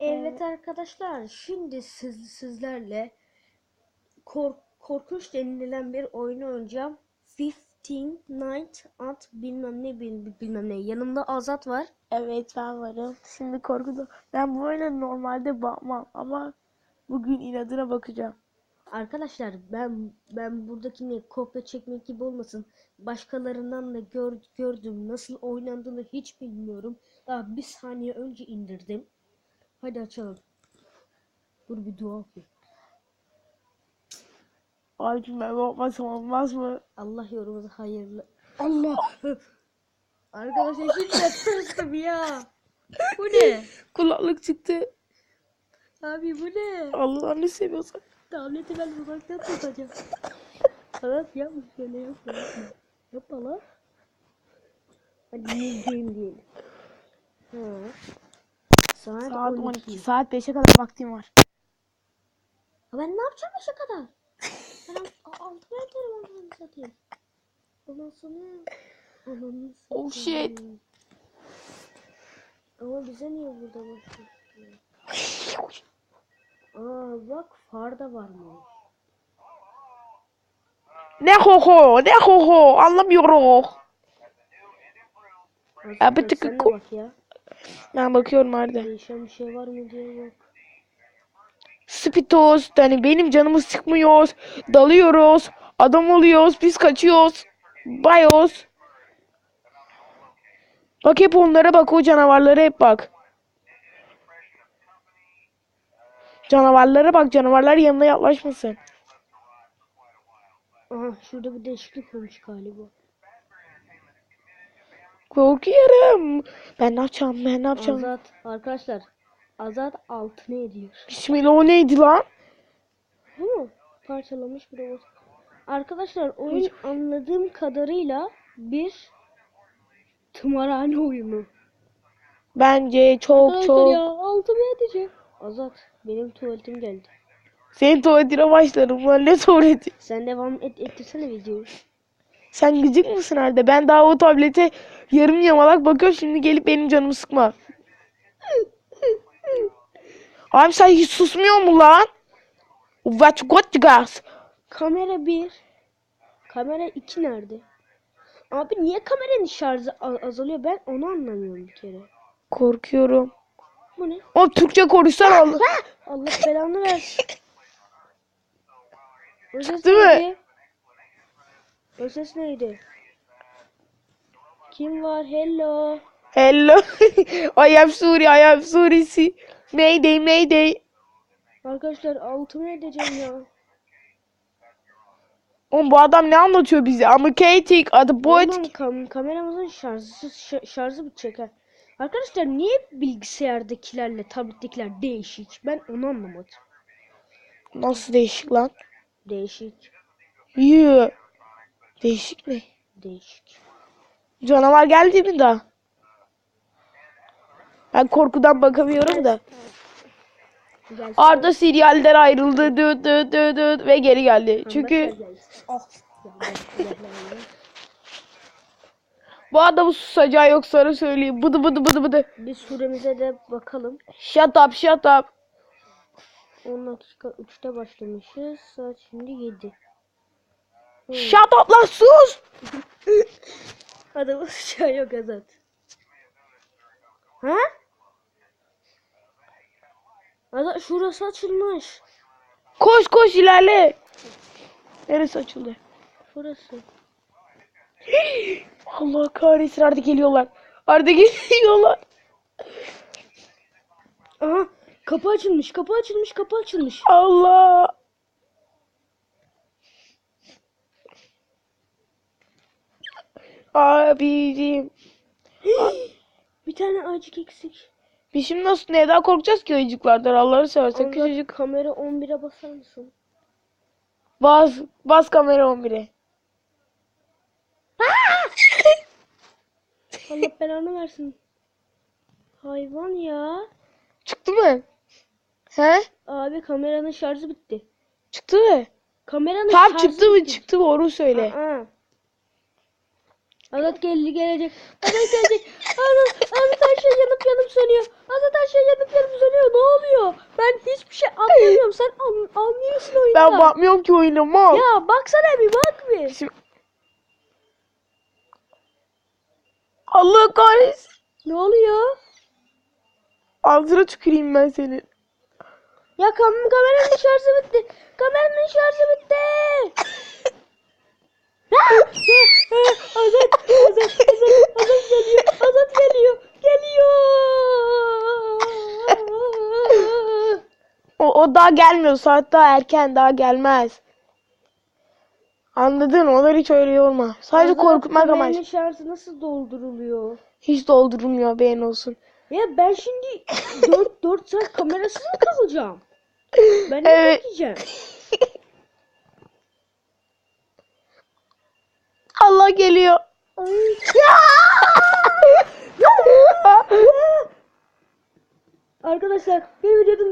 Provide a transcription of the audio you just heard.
Evet arkadaşlar, şimdi siz, sizlerle kork, korkunç denilen bir oyunu oynayacağım. 15 Night at bilmem ne bil- bilmem ne. Yanımda Azat var. Evet ben varım. Şimdi korkuda. Ben bu oyuna normalde bakmam ama bugün inadına bakacağım. Arkadaşlar ben ben buradakini kopya çekmek gibi olmasın. Başkalarından da gör, gördüm. Nasıl oynandığını hiç bilmiyorum. Daha bir saniye önce indirdim. Hadi açalım. Dur bir dua okuyayım. Abicim ben bakmasam olmaz mı? Allah yorumunuzu hayırlı. Allah. Arkadaşlar şimdi tırstım ya. Bu ne? Kulaklık çıktı. Abi bu ne? Allah'ını seviyorsan. Tableti ben uzaktan tutacağım. Evet yapma şöyle yapma. Yapma, lan. Hadi yüzdeyim diyelim. Ha. Saat, Saat 12. 12. Saat 5'e kadar vaktim var. Ha ben ne yapacağım başa kadar? Ben alt- altıma yatarım ondan satayım. Ondan sonra... Ananı Oh shit. Ama bize niye burada başlıyor? Aa bak far da var mı? Ne ho ho ne ho ho anlamıyorum. Abi tıkı bak ya. Ben bakıyorum nerede. Değişen bir şey var mı diye bak. Spitos hani benim canımı sıkmıyoruz. Dalıyoruz. Adam oluyoruz. Biz kaçıyoruz. Bayos. Bak hep onlara bak o canavarlara hep bak. Canavarlara bak canavarlar yanına yaklaşmasın. Aha şurada bir değişiklik olmuş galiba. Korkuyorum. Ben ne yapacağım ben ne yapacağım. Azat arkadaşlar. Azat altı ne ediyor? Bismillah o neydi lan? Mu? Parçalamış bir robot. Arkadaşlar oyun anladığım kadarıyla bir tımarhane oyunu. Bence çok Arkadaşlar çok. ya altımı edecek. Azat benim tuvaletim geldi. Senin tuvaletine başlarım lan ne tuvaleti. Sen devam et ettirsene videoyu. Sen gıcık mısın halde? Ben daha o tablete yarım yamalak bakıyorum şimdi gelip benim canımı sıkma. Abi sen hiç susmuyor mu lan? What got guys? Kamera 1. Kamera 2 nerede? Abi niye kameranın şarjı azalıyor? Ben onu anlamıyorum bir kere. Korkuyorum. Bu ne? Oğlum Türkçe konuşsan Allah. Allah belanı versin. Değil mi? O ses neydi? Kim var? Hello. Hello. I am Suri, I am Surisi. Mayday, mayday. Arkadaşlar altımı edeceğim ya. Oğlum bu adam ne anlatıyor bize? I'm Katie, adı Boyd. Oğlum kam kameramızın şarjı şarjı bitecek ha. Arkadaşlar niye bilgisayardakilerle tablettekiler değişik? Ben onu anlamadım. Nasıl değişik lan? Değişik. Yuh. Değişik ne? Değişik. Canavar geldi mi daha? Ben korkudan bakamıyorum da. Gelsin. Arda sinyalden ayrıldı dı dı dı dı ve geri geldi. Çünkü. Ah. Bu adamın susacağı yok sana söyleyeyim. Bıdı bıdı bıdı bıdı. Bir süremize de bakalım. Shut up shut up. 10 dakika 3'te başlamışız. Saat şimdi 7. Shut up lan sus. Adamın şey yok Azat. Ha? Azat şurası açılmış. Koş koş ilerle. Neresi açıldı? Şurası. Allah kahretsin Arda geliyorlar. Arda geliyorlar. Aha kapı açılmış kapı açılmış kapı açılmış. Allah. Abicim. Bir tane acık eksik. Biz şimdi nasıl neden korkacağız ki ayıcıklardan Allah'ını seversen Azat, küçücük. kamera 11'e basar mısın? Bas, bas kamera 11'e. Allah belanı versin. Hayvan ya. Çıktı mı? He? Abi kameranın şarjı bitti. Çıktı mı? Kameranın Tam şarjı çıktı mı? bitti. Çıktı mı? Onu söyle. Aa. Azat geldi gelecek. Azat gelecek. Azat, Azat her şey yanıp yanıp sönüyor. Azat her şey yanıp yanıp sönüyor. Ne anlamıyorum. Sen an, anlıyorsun oyundan. Ben bakmıyorum ki oyuna mal. Ya baksana bir bak bir. Şimdi... Allah kahretsin. Ne oluyor? Ağzına tüküreyim ben senin. Ya kam kameranın şarjı bitti. Kameranın şarjı bitti. Azat, Azat, Azat, Azat geliyor. Azat geliyor. Geliyor. O, o daha gelmiyor. Saat daha erken. Daha gelmez. Anladın? Onlar hiç öyle olma. Sadece Azat, korkutmak amaç. şarjı nasıl dolduruluyor? Hiç doldurulmuyor beğen olsun. Ya ben şimdi 4 4 saat kamerasız mı kalacağım? Ben ne Evet. bekleyeceğim? Allah geliyor. Arkadaşlar bir videonun